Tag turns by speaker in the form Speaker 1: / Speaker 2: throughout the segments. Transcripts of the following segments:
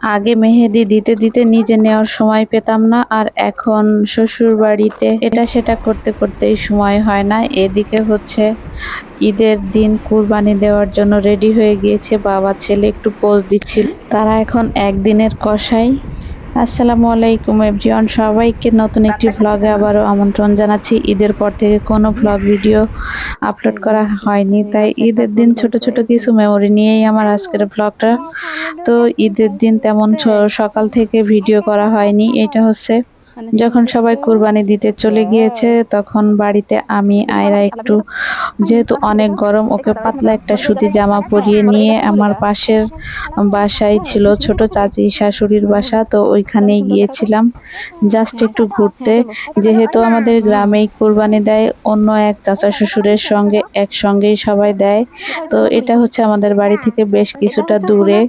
Speaker 1: আগে মেহেদি দিতে দিতে নিজে নেওয়ার সময় পেতাম না, আর এখন শ্বশুর বাড়িতে এটা সেটা করতে করতেই সময় হয় না। এদিকে হচ্ছে ঈদের দিন কুরবানি দেওয়ার জন্য রেডি হয়ে গিয়েছে, বাবা ছেলে একটু পোজ দিচ্ছিল। তারা এখন একদিনের কষাই। আসসালামু আলাইকুম, এভরিওয়ান। সবাইকে নতুন একটি ভ্লগে আবারও আমন্ত্রণ জানাচ্ছি। ঈদের পর থেকে কোনো ভ্লগ ভিডিও আপলোড করা হয়নি, তাই ঈদের দিন ছোট ছোট কিছু মেমোরি নিয়েই আমার আজকের ভ্লগটা তো ঈদের দিন তেমন সকাল থেকে ভিডিও করা হয়নি, এটা হচ্ছে যখন সবাই কুরবানি দিতে চলে গিয়েছে, তখন বাড়িতে আমি আয়রা একটু যেহেতু অনেক গরম, ওকে পাতলা একটা সুতি জামা পরিয়ে নিয়ে আমার পাশের বাসায় ছিল ছোট চাচি শাশুড়ির বাসা, তো ওইখানেই গিয়েছিলাম। জাস্ট একটু ঘুরতে, যেহেতু আমাদের গ্রামেই কুরবানি দেয়, অন্য এক চাচা শ্বশুরের সঙ্গে একসঙ্গেই সবাই দেয়। তো এটা হচ্ছে আমাদের বাড়ি থেকে বেশ কিছুটা দূরে।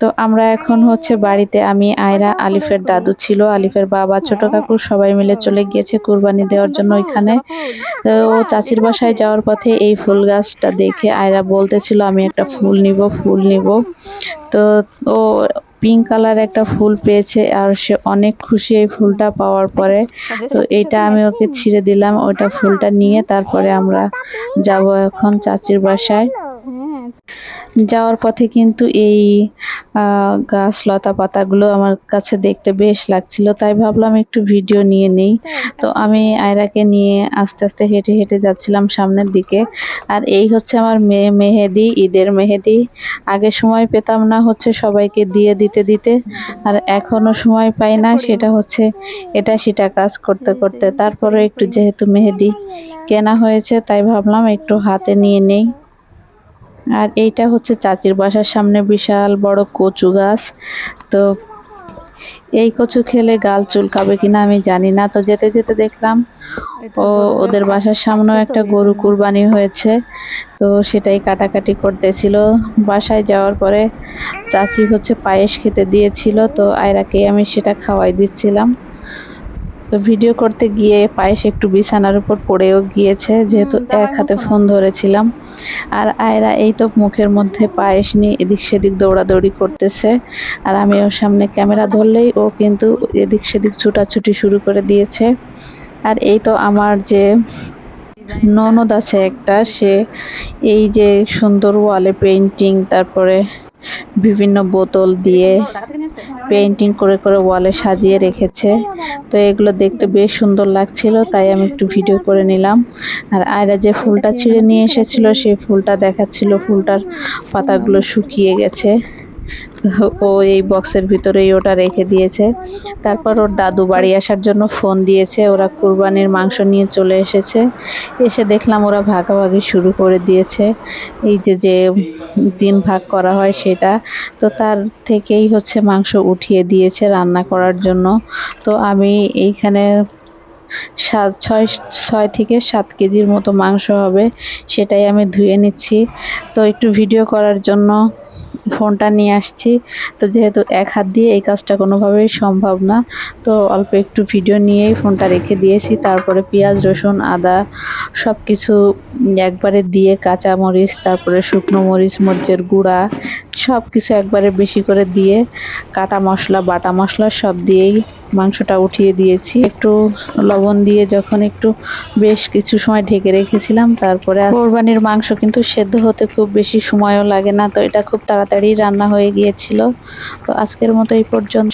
Speaker 1: তো আমরা এখন হচ্ছে বাড়িতে আমি, আয়রা, আলিফের দাদু ছিল, আলিফের বাবা, ছোট কাকু সবাই মিলে চলে গিয়েছে কুরবানি দেওয়ার জন্য ওইখানে ও চাচির বাসায় যাওয়ার পথে এই ফুল গাছটা দেখে আয়রা বলতেছিল, আমি একটা ফুল নিব ফুল নিব। তো ও পিঙ্ক কালার একটা ফুল পেয়েছে আর সে অনেক খুশি এই ফুলটা পাওয়ার পরে। তো এটা আমি ওকে ছিঁড়ে দিলাম, ওটা ফুলটা নিয়ে তারপরে আমরা যাব এখন চাচির বাসায়। যাওয়ার পথে কিন্তু এই গাছ লতা পাতাগুলো আমার কাছে দেখতে বেশ লাগছিল। তাই ভাবলাম একটু ভিডিও নিয়ে নেই। তো আমি আয়রাকে নিয়ে আস্তে আস্তে হেঁটে হেঁটে যাচ্ছিলাম সামনের দিকে। আর এই হচ্ছে আমার মেয়ে মেহেদি, ঈদের মেহেদি। আগে সময় পেতাম না হচ্ছে সবাইকে দিয়ে দিতে দিতে। আর এখনও সময় পাই না, সেটা হচ্ছে এটা সেটা কাজ করতে করতে। তারপরে একটু যেহেতু মেহেদি কেনা হয়েছে, তাই ভাবলাম একটু হাতে নিয়ে নেই। আর এইটা হচ্ছে চাচির বাসার সামনে বিশাল বড় কচু গাছ। তো এই কচু খেলে গাল চুলকাবে কিনা আমি জানি না তো যেতে যেতে দেখলাম ও ওদের বাসার সামনেও একটা গরু কুরবানি হয়েছে তো সেটাই কাটাকাটি করতেছিল। বাসায় যাওয়ার পরে চাচি হচ্ছে পায়েস খেতে দিয়েছিল তো আয়রাকে আমি সেটা খাওয়াই দিচ্ছিলাম। তো ভিডিও করতে গিয়ে পায়েস একটু বিছানার উপর পড়েও গিয়েছে যেহেতু এক হাতে ফোন ধরেছিলাম। আর আয়রা এই তো মুখের মধ্যে পায়েস নিয়ে এদিক সেদিক দৌড়াদৌড়ি করতেছে। আর আমি ওর সামনে ক্যামেরা ধরলেই ও কিন্তু এদিক সেদিক ছুটাছুটি শুরু করে দিয়েছে। আর এই তো আমার যে ননদ আছে একটা সে এই যে সুন্দর ওয়ালে পেন্টিং তারপরে বিভিন্ন বোতল দিয়ে পেন্টিং করে করে ওয়ালে সাজিয়ে রেখেছে। তো এগুলো দেখতে বেশ সুন্দর লাগছিল, তাই আমি একটু ভিডিও করে নিলাম। আর আয়রা যে ফুলটা ছিঁড়ে নিয়ে এসেছিল, সেই ফুলটা দেখাচ্ছিল। ফুলটার পাতাগুলো শুকিয়ে গেছে। ও এই বক্সের ভিতরেই ওটা রেখে দিয়েছে। তারপর ওর দাদু বাড়ি আসার জন্য ফোন দিয়েছে, ওরা কুরবানির মাংস নিয়ে চলে এসেছে। এসে দেখলাম ওরা ভাগাভাগি শুরু করে দিয়েছে। এই যে যে দিন ভাগ করা হয় সেটা। তো তার থেকেই হচ্ছে মাংস উঠিয়ে দিয়েছে রান্না করার জন্য। তো আমি এইখানে সাত, ছয় ছয় থেকে সাত কেজির মতো মাংস হবে, সেটাই আমি ধুয়ে নিচ্ছি। তো একটু ভিডিও করার জন্য ফোনটা নিয়ে আসছি। তো যেহেতু এক হাত দিয়ে এই কাজটা কোনোভাবেই সম্ভব না, তো অল্প একটু ভিডিও নিয়েই ফোনটা রেখে দিয়েছি। তারপরে পেঁয়াজ, রসুন, আদা সব কিছু একবারে দিয়ে কাঁচা মরিচ, তারপরে শুকনো মরিচ, মরিচের গুঁড়া সব কিছু একবারে বেশি করে দিয়ে কাটা মশলা, বাটা মশলা সব দিয়েই মাংসটা উঠিয়ে দিয়েছি। একটু লবণ দিয়ে যখন একটু বেশ কিছু সময় ঢেকে রেখেছিলাম, তারপরে কোরবানির মাংস কিন্তু সেদ্ধ হতে খুব বেশি সময়ও লাগে না, তো এটা খুব তাড়াতাড়ি রান্না হয়ে গিয়েছিল। তো আজকের মতো এই পর্যন্ত।